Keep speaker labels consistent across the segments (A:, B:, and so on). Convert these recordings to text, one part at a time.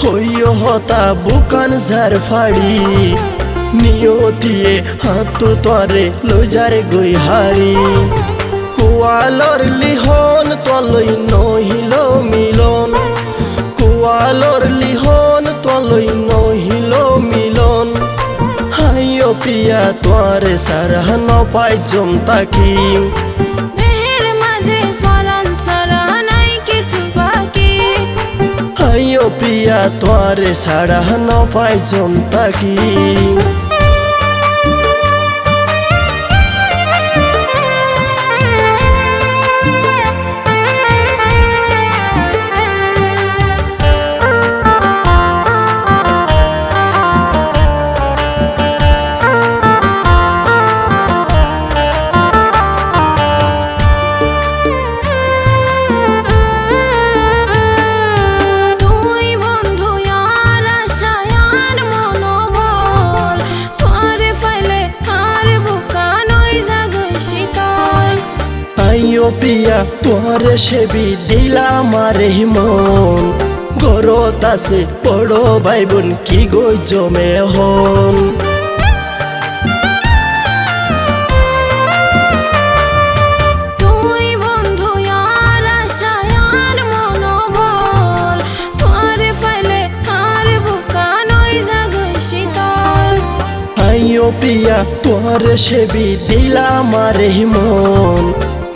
A: হইয় হতা, বুকান ঝার ফাড়ি। নিয়তিয়ে হাত তরে লজারে গই হারি কুয়ালর লিহন তলই নহিল মিলন। কুয়ালর লিহন তলই নহিল মিলন। হাইয় প্রিয়া, তোয়ারে সারহন পাই জমতাকি
B: দেহের
A: প্রিয়া তোয়ারে সারহন পাই জমতাকি
B: তুই
A: প্রিয়া তোরে সেবি দিলা মারে মন। গরত আছে বড় ভাই বোন কি গো জমে হন? প্রিয়া তোরে সেবি দিলা মারে মন।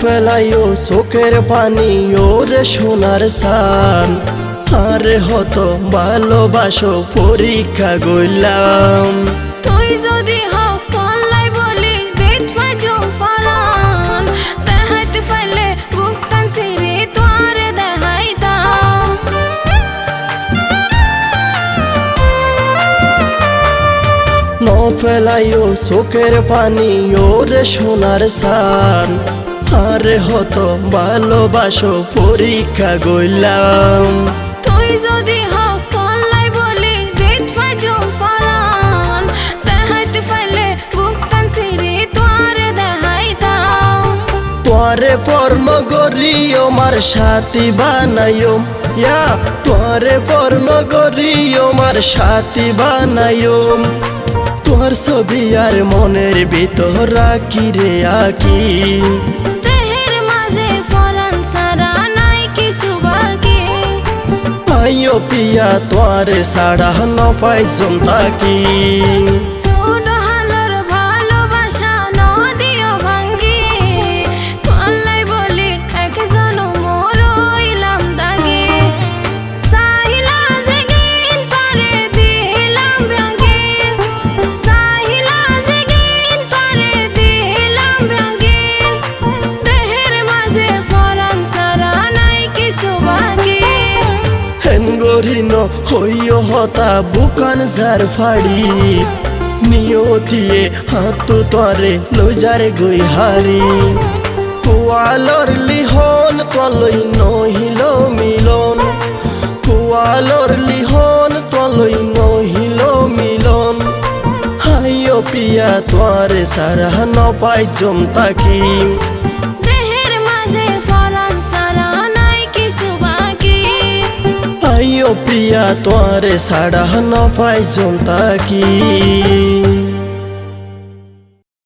A: ফেলাইও চোখের পানি ওরে সোনার সান। আরে হতো ভালোবাসো পরীক্ষা গইলাম
B: তুই যদি হও কল্লাই বলি দেখ ফাজুম ফলান দেখাইতে ফাইলে বুকতান সিরি তোরে দেখাইতাম।
A: ন ফেলাইও চোখের পানি ওরে সোনার সান। আরে হত ভালোবাসো পরীক্ষা গইলাম
B: তুই যদি হও কল্লাই বলি দেখ ফাজুম ফলান। দেখাইতে ফাইলে বুকতান সিরি তোরে দেখাইতাম।
A: তোরে পর্ম গরিও মার সাথী বানাইও। ইয়া তোরে পর্ম গরিও মার সাথী বানাইও। তোর ছবি আর মনের ভিতর রাখি রে আকি। আইও পিয়া তোয়ারে সাড়া ন পাই জমতাকি
B: ছোট
A: গরিন হইও হতা, বুকান ঝার ফাড়ি। নিয়তিয়ে হাত তরে লজারে গই হারি কুয়ালর লিহন, তলই নহিল মিলন। কুয়ালর লিহন, তলই নহিল মিলন। হাইও প্রিয়া তোরে সারহন পাই জমতাকি
B: দেহের
A: প্রিয়া তোরে সাড়া ন পাই জমতাকি